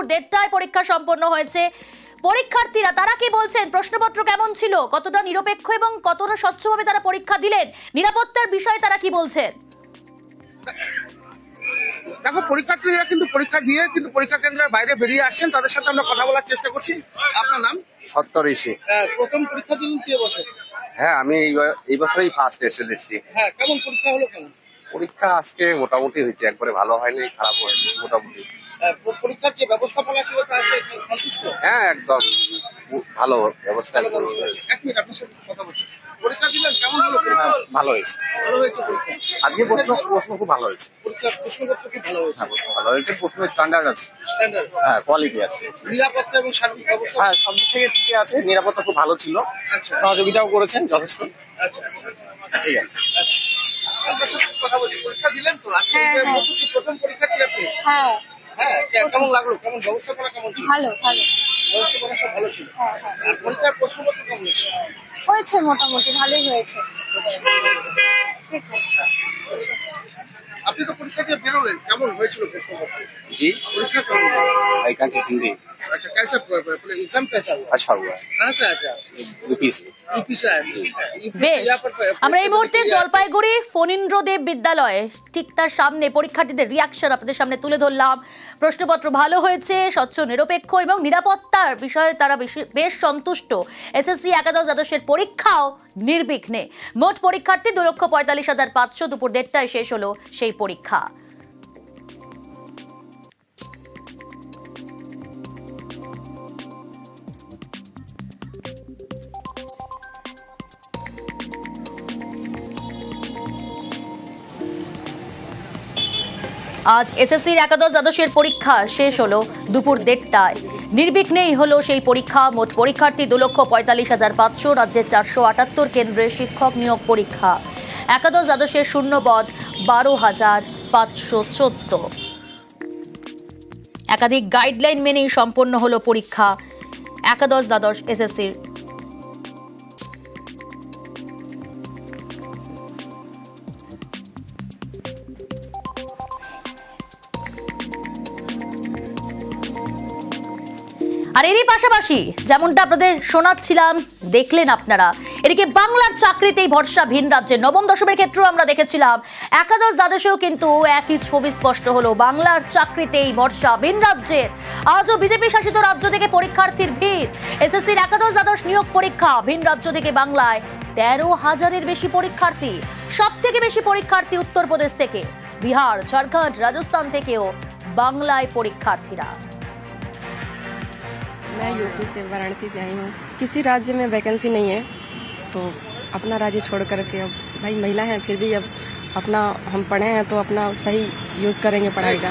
দুপুর দেড়টায় পরীক্ষা সম্পন্ন হয়েছে। পরীক্ষার্থীরা তারা কি বলছেন? প্রশ্নপত্র কেমন ছিল? কতটা নিরপেক্ষ এবং কতটা স্বচ্ছভাবে তারা পরীক্ষা দিলেন? নিরাপত্তার বিষয়ে তারা কি বলছেন? দেখো পরীক্ষার্থীরা কিন্তু পরীক্ষা দিয়ে কিন্তু পরীক্ষা কেন্দ্রের বাইরে বেরিয়ে আসছেন। তাদের সাথে আমরা কথা বলার চেষ্টা করছি। আপনার নাম? সত্য ঋষি। আহ, প্রথম পরীক্ষা দিলেন কি বছর হ্যাঁ আমি এই বছরই ফার্স্ট এসে এসেছি হ্যাঁ কেমন পরীক্ষা হলো কেমন পরীক্ষা আজকে মোটামুটি হয়েছে। একবারে ভালো হয়নি খারাপ হয়নি মোটামুটি। পরীক্ষার যে ব্যবস্থাপনা ছিল তাতে সন্তুষ্ট? হ্যাঁ একদম। ভালো ব্যবস্থা এক মিনিট আপনার সাথে কথা বলছি। পরীক্ষা দিলেন কেমন হলো পরীক্ষা? হ্যাঁ, ভালো হয়েছে। ভালো হয়েছে পরীক্ষা? আজকে প্রশ্ন প্রশ্ন খুব ভালো হয়েছে। পরীক্ষা প্রশ্নপত্র খুব ভালো হয়েছে। হ্যাঁ প্রশ্ন ভালো হয়েছে। প্রশ্ন স্ট্যান্ডার্ড আছে। স্ট্যান্ডার্ড হ্যাঁ কোয়ালিটি আছে। নিরাপত্তা এবং সার্বিক ব্যবস্থা? হ্যাঁ সব দিক থেকে ঠিকই আছে। নিরাপত্তা খুব ভালো ছিল। আচ্ছা। সহযোগিতাও করেছেন যথেষ্ট। আচ্ছা ঠিক আছে। আপনার সাথে কথা বলছি। পরীক্ষা দিলেন তো? আজকে হ্যাঁ। প্রথম পরীক্ষার্থী আপনি? হ্যাঁ। হ্যাঁ কেমন লাগল? কেমন কেমন ভালো সব ভালো হ্যাঁ, হ্যাঁ। কেমন হয়েছে? মোটামুটি ভালোই হয়েছে। হ্যাঁ। আপনি তো পরীক্ষা দিয়ে বেরোলেন কেমন হয়েছিল প্রশ্নপত্র? জি। পরীক্ষা কেমন আই अच्छा कैसा एग्जाम कैसा हुआ अच्छा हुआ है कहाँ से आए थे आप यूपी से यूपी से आए थे यूपी से বেশ यहाँ पर আমরা এই মুহূর্তে জলপাইগুড়ি ফণীন্দ্রদেব বিদ্যালয়ে ঠিক তার সামনে পরীক্ষার্থীদের রিয়াকশন আপনাদের সামনে তুলে ধরলাম প্রশ্নপত্র ভালো হয়েছে স্বচ্ছ নিরপেক্ষ এবং নিরাপত্তার বিষয়ে তারা বেশি- বেশ সন্তুষ্ট এসএসসি একাদশ দ্বাদশের পরীক্ষাও নির্বিঘ্নে মোট পরীক্ষার্থী দু লক্ষ পঁয়তাল্লিশ হাজার পাঁচশো দুপুর দেড়টায় শেষ হলো সেই পরীক্ষা আজ এসএসসির একাদশ দ্বাদশের পরীক্ষা শেষ হলো দুপুর দেড়টায়। নির্বিঘ্নেই হলো সেই পরীক্ষা। মোট পরীক্ষার্থী দু লক্ষ পঁয়তাল্লিশ হাজার পাঁচশো, রাজ্যের চারশো আটাত্তর কেন্দ্রে শিক্ষক নিয়োগ পরীক্ষা। একাদশ দ্বাদশের শূন্যপদ বারো হাজার পাঁচশো চোদ্দ। একাধিক গাইডলাইন মেনেই সম্পন্ন হলো পরীক্ষা। একাদশ দ্বাদশ এসএসসির আর এরই পাশাপাশি যেমনটা আপনাদের শোনাচ্ছিলাম, দেখলেন আপনারা, এদিকে বাংলার চাকরিতেই ভরসা ভিন রাজ্যে। নবম দশমের ক্ষেত্রেও আমরা দেখেছিলাম, একাদশ দ্বাদশেও কিন্তু একই ছবি স্পষ্ট হলো। বাংলার চাকরিতেই ভরসা ভিন রাজ্যের। আজও বিজেপি শাসিত রাজ্য থেকে পরীক্ষার্থীর ভিড়। এসএসসির একাদশ দ্বাদশ নিয়োগ পরীক্ষা ভিন রাজ্য থেকে বাংলায় তেরো হাজারের বেশি পরীক্ষার্থী। সব থেকে বেশি পরীক্ষার্থী উত্তরপ্রদেশ থেকে। বিহার, ঝাড়খণ্ড, রাজস্থান থেকেও বাংলায় পরীক্ষার্থীরা। मैं यूपी से वाराणसी से आई हूँ। किसी राज्य में वैकेंसी नहीं है तो अपना राज्य छोड़ करके अब भाई महिला हैं, फिर भी अब अपना हम पढ़े हैं तो अपना सही यूज़ करेंगे पढ़ाई का।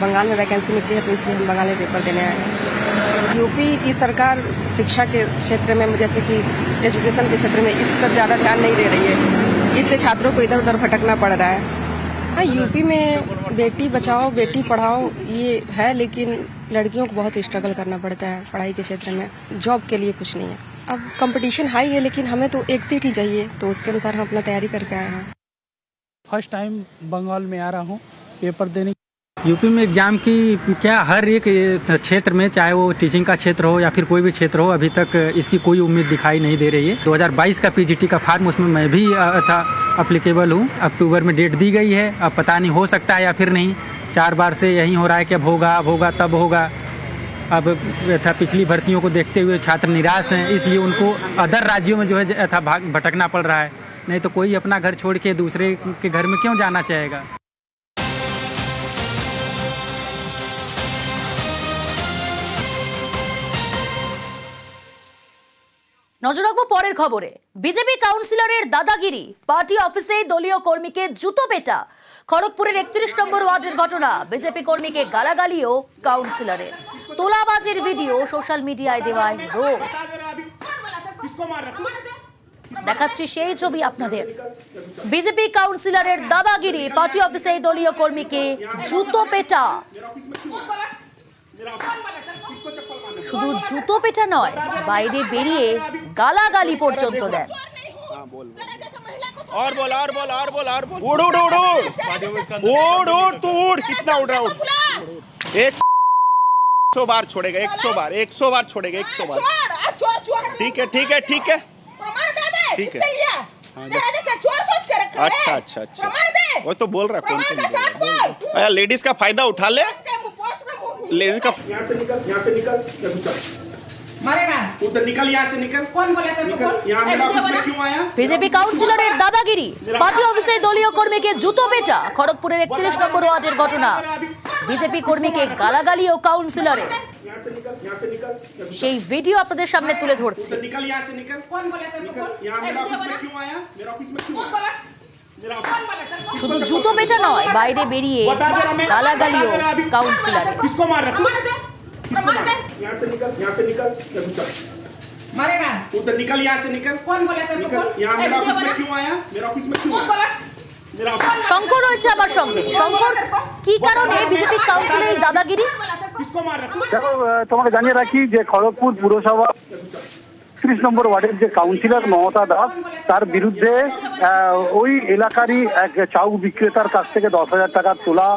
बंगाल में वैकेंसी निकली है तो इसलिए हम बंगाल में पेपर देने आए हैं। यूपी की सरकार शिक्षा के क्षेत्र में, जैसे कि एजुकेशन के क्षेत्र में इस पर ज़्यादा ध्यान नहीं दे रही है। इससे छात्रों को इधर उधर भटकना पड़ रहा है। हाँ यूपी में बेटी बचाओ, बेटी पढ़ाओ, ये है, लेकिन लड़कियों को बहुत स्ट्रगल करना पड़ता है पढ़ाई के क्षेत्र में। जॉब के लिए कुछ नहीं है। अब कंपटीशन हाई है, लेकिन हमें तो एक सीट ही चाहिए तो उसके अनुसार हम अपना तैयारी करके आए हैं। फ़र्स्ट टाइम बंगाल में आ रहा हूँ पेपर देने यूपी में एग्ज़ाम की क्या हर एक क्षेत्र में, चाहे वो टीचिंग का क्षेत्र हो या फिर कोई भी क्षेत्र हो, अभी तक इसकी कोई उम्मीद दिखाई नहीं दे रही है। 2022 का पीजीटी का फार्म, उसमें मैं भी था अप्लीकेबल हूँ। अक्टूबर में डेट दी गई है। अब पता नहीं हो सकता है या फिर नहीं। चार बार से यही हो रहा है कि अब होगा अब होगा, तब होगा। अब था, पिछली भर्तियों को देखते हुए छात्र निराश हैं, इसलिए उनको अदर राज्यों में जो है था, भाग, भटकना पड़ रहा है। नहीं तो कोई अपना घर छोड़ के दूसरे के घर में क्यों जाना चाहेगा? নজর রাখব পরের খবরে। বিজেপি কাউন্সিলরের দাদাগিরি, পার্টি অফিসে দলীয় কর্মীকে জুতো পেটা। খড়গপুরের একত্রিশ নম্বর ওয়ার্ডের ঘটনা, বিজেপি কর্মীকে গালাগালিও কাউন্সিলরের। তোলাবাজির ভিডিও সোশ্যাল মিডিয়ায় দেওয়ায় রোজ দেখাচ্ছি সেই ছবি আপনাদের। বিজেপি কাউন্সিলরের দাদাগিরি, পার্টি অফিসে দলীয় কর্মীকে জুতো পেটা। শুধু জুতো পেটা নয় বাইরে বেরিয়ে গালাগালি পর্যন্ত দেন और बोल और बोल और बोल और बोल उड़ उड़ उड़ उड़ उड़ उड़ तू उड़ कितना उड़ रहा उड़ एक सौ बार छोड़ेगा एक सौ बार एक सौ बार छोड़ेगा एक सौ बार चोर चोर ठीक है ठीक है ठीक है प्रमाण दे दे ठीक है। किससे लिया हाँ, तेरा जैसा चोर सोच के रखा है अच्छा अच्छा अच्छा प्रमाण दे वो तो बोल रहा है कौन प्रमाण कौन के साथ बोल बोल रहा है लेडीज का फायदा उठा ले पोस्ट में पोस्ट में मुंह- लेडीज का यहाँ से निकल यहाँ से निकल या घुसा। मारेगा उधर निकल यहाँ से निकल कौन बोला तेरे को निकल कौन यहाँ ए, मेरा वीडियो ऑफिस में बना। क्यों आया বিজেপি কাউন্সিলরের দাদাগিরি পার্টি অফিসে দলীয় কর্মীকে জুতো পেটা খড়গপুরের একত্রিশ নম্বর ওয়ার্ডের ঘটনা বিজেপি কর্মীকে গালাগালি ও কাউন্সিলরে यहाँ से निकल यहाँ से निकल या घुसा। সেই ভিডিও আপনাদের সামনে তুলে ধরছি उधर निकल यहाँ से निकल कौन बोला तेरे को निकल कौन यहाँ ए, मेरा वीडियो ऑफिस में बना। শুধু জুতো পেটা নয় বাইরে বেরিয়ে बता दे रहा मैं গালাগালিও बता दे रहा अभी। কাউন্সিলরে किसको मार रहा प्रमाण दे प्रमाण दे यहाँ से निकल यहाँ से निकल या घुसा। मारेगा उधर निकल यहाँ से निकल कौन बोला तेरे को निकल कौन यहाँ ए, मेरा वीडियो ऑफिस में बना। क्यों आया मेरा ऑफिस में क्यों कौन आया बोला मेरा ऑफिस শঙ্কর রয়েছে আমার সঙ্গে শঙ্কর কি কারণে বিজেপি কাউন্সিলরের দাদাগিরি किसको मार रहा দেখো আহ, তোমাকে জানিয়ে রাখি যে খড়গপুর পুরসভা ত্রিশ নম্বর ওয়ার্ডের যে কাউন্সিলর মমতা দাস, তার বিরুদ্ধে ওই এলাকারই এক চাউ বিক্রেতার কাছ থেকে দশ হাজার টাকা তোলা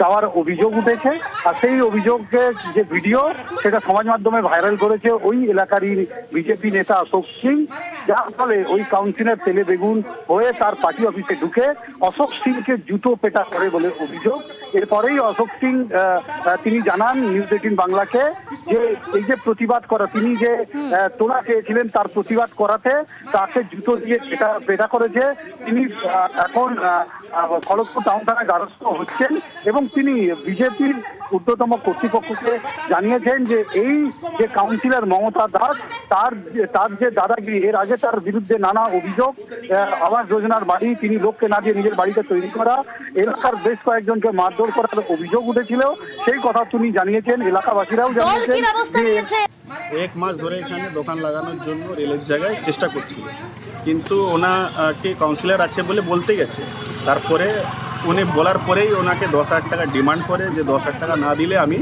চাওয়ার অভিযোগ উঠেছে, আর সেই অভিযোগকে যে ভিডিও, সেটা সমাজ মাধ্যমে ভাইরাল করেছে ওই এলাকারই বিজেপি নেতা অশোক সিং। যার ফলে ওই কাউন্সিলর তেলে বেগুন হয়ে তার পার্টি অফিসে ঢুকে অশোক সিংকে জুতো পেটা করে বলে অভিযোগ। এরপরেই অশোক সিং তিনি জানান নিউজ এইটিন বাংলাকে যে এই যে প্রতিবাদ করা, তিনি যে তোলা চেয়েছিলেন তার প্রতিবাদ করাতে, তাকে জুতো দিয়ে পেটা পেটা করেছে। তিনি এখন খড়গপুর টাউন থানায় দ্বারস্থ হচ্ছেন এবং তিনি বিজেপির ঊর্ধ্বতম কর্তৃপক্ষকে জানিয়েছেন যে এই যে কাউন্সিলর মমতা দাস তার যে- তার যে দাদাগিরি এর আগে তার বিরুদ্ধে নানা অভিযোগ আহ, আবাস যোজনার বাড়ি তিনি লোককে না দিয়ে নিজের বাড়িতে তৈরি করা এলাকার বেশ কয়েকজনকে মারধর করার অভিযোগ উঠেছিল। সেই কথা তিনি জানিয়েছেন এলাকাবাসীরাও জানিয়েছেন ব্যবস্থা যে নিয়েছে? এক মাস ধরে এখানে দোকান লাগানোর জন্য রেলের জায়গায় চেষ্টা করছিল। কিন্তু ওনাকে কাউন্সিলর আছে বলে বলতে গেছে। তারপরে উনি বলার পরেই ওনাকে দশ হাজার টাকা ডিমান্ড করে যে দশ হাজার টাকা না দিলে আমি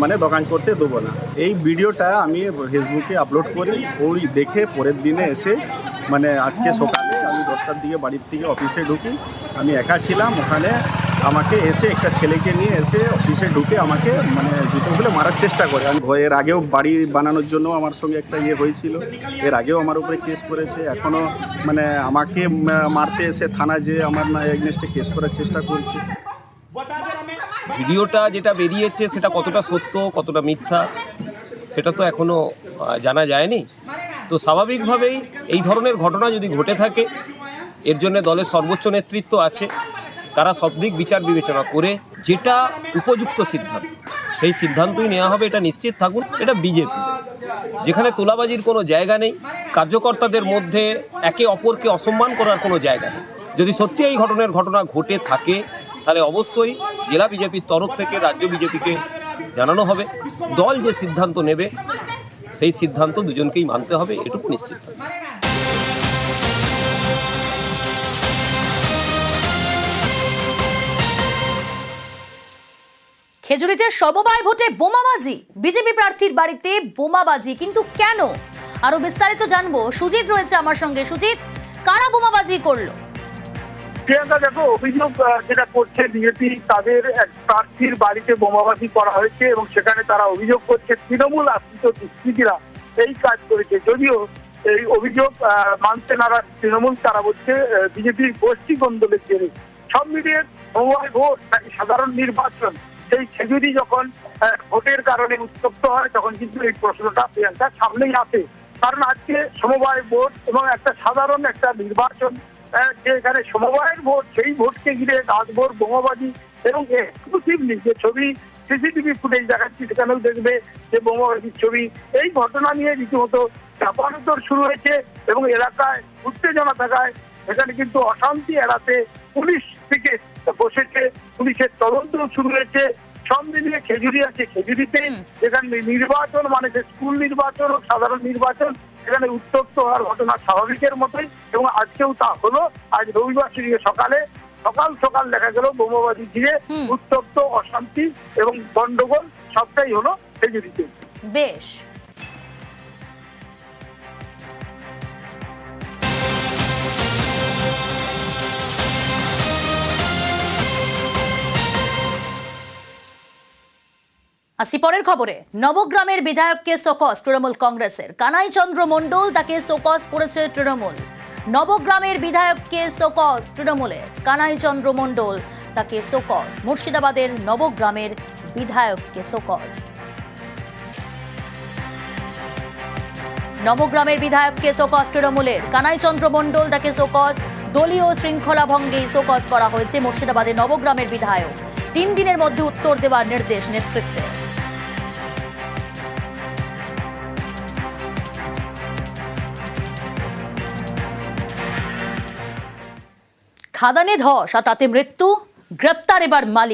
মানে দোকান করতে দেবো না। এই ভিডিওটা আমি ফেসবুকে আপলোড করি ওই দেখে পরের দিনে এসে মানে আজকে সকালে আমি দশটার দিকে বাড়ির থেকে অফিসে ঢুকি। আমি একা ছিলাম, ওখানে আমাকে এসে একটা ছেলেকে নিয়ে এসে অফিসে ঢুকে আমাকে মানে জুতোগুলো মারার চেষ্টা করে। আমি ভয়ের আগেও বাড়ি বানানোর জন্য আমার সঙ্গে একটা ইয়ে হয়েছিল। এর আগেও আমার উপরে কেস করেছে। এখনও মানে আমাকে মারতে এসে থানা যে আমার না এগনেস্টে কেস করার চেষ্টা করছে। ভিডিওটা যেটা বেরিয়েছে সেটা কতটা সত্য, কতটা মিথ্যা, সেটা তো এখনও জানা যায়নি। তো স্বাভাবিকভাবেই এই ধরনের ঘটনা যদি ঘটে থাকে, এর জন্য দলের সর্বোচ্চ নেতৃত্ব আছে। তারা সব দিক বিচার বিবেচনা করে যেটা উপযুক্ত সিদ্ধান্ত, সেই সিদ্ধান্তই নেওয়া হবে, এটা নিশ্চিত থাকুন, এটা বিজেপি। যেখানে তোলাবাজির কোনো জায়গা নেই, কার্যকর্তাদের মধ্যে একে অপরকে অসম্মান করার কোনো জায়গা নেই। যদি সত্যি এই ঘটনার ঘটনা ঘটে থাকে, তাহলে অবশ্যই জেলা বিজেপির তরফ থেকে, রাজ্য বিজেপিকে জানানো হবে। দল যে সিদ্ধান্ত নেবে, সেই সিদ্ধান্ত দুজনকেই মানতে হবে, এটুকু নিশ্চিত। খেজুরিতে সমবায় ভোটে বোমাবাজি। বিজেপি প্রার্থীর বাড়িতে বোমাবাজি, কিন্তু কেন? আরও বিস্তারিত জানব। সুজিত রয়েছে আমার সঙ্গে। সুজিত, কারা বোমাবাজি করল? প্রিয়াঙ্কা, দেখো, অভিযোগ যেটা করছে বিজেপি, তাদের এক প্রার্থীর বাড়িতে বোমাবাজি করা হয়েছে এবং সেখানে তারা অভিযোগ করছে, তৃণমূল আশ্রিত দুষ্কৃতীরা এই কাজ করেছে। যদিও এই অভিযোগ মানতে নারাজ তৃণমূল, তারা বলছে বিজেপির গোষ্ঠী, গন্ডলের জেরে। সব মিলিয়ে সমবায় ভোট, নাকি সাধারণ নির্বাচন সেই খেজুরি যখন ভোটের কারণে উত্তপ্ত হয়, তখন কিন্তু এই প্রশ্নটা প্রিয়াঙ্কা সামনেই আসে। কারণ আজকে সমবায় ভোট এবং একটা সাধারণ একটা নির্বাচন যে এখানে সমবায়ের ভোট, সেই ভোটকে ঘিরে রাজভোট, বোমাবাজি এবং এক্সক্লুসিভলি যে ছবি সিসিটিভি ফুটেজ দেখাচ্ছি, সেখানেও দেখবে যে বোমাবাজির ছবি। এই ঘটনা নিয়ে রীতিমতো চাপানোতর শুরু হয়েছে এবং এলাকায় উত্তেজনা থাকায় এখানে কিন্তু অশান্তি এড়াতে পুলিশ বসেছে পুলিশের তদন্ত শুরু হয়েছে সব মিলিয়ে খেজুরি আছে। খেজুরিতে। যেখানে নির্বাচন মানে যে স্কুল নির্বাচন ও সাধারণ নির্বাচন সেখানে উত্তপ্ত হওয়ার ঘটনা স্বাভাবিকের মতোই এবং আজকেও তা হলো। আজ রবিবার সেদিকে সকালে সকাল সকাল দেখা গেল বোমাবাজি ঘিরে উত্তপ্ত অশান্তি এবং গন্ডগোল সবটাই হলো খেজুরিতে। বেশ। আসি পরের খবরে। নবগ্রামের বিধায়ককে সোকস তৃণমূল কংগ্রেসের। কানাই চন্দ্র মণ্ডল তাকে সোকস করেছে তৃণমূল। নবগ্রামের বিধায়ককে সোকস তৃণমূলের। কানাই চন্দ্র মণ্ডল তাকে সোকস। মুর্শিদাবাদের নবগ্রামের বিধায়ককে সোকস। নবগ্রামের বিধায়ককে শোকজ তৃণমূলের। কানাইচন্দ্র মণ্ডল তাকে শোকজ দলীয় শৃঙ্খলা ভঙ্গে শোকজ করা হয়েছে মুর্শিদাবাদের নবগ্রামের বিধায়ক। তিন দিনের মধ্যে উত্তর দেওয়ার নির্দেশ নেতৃত্বে খাদানে ধস আর তাতে মৃত্যু। গ্রেপ্তার এবার মালিক।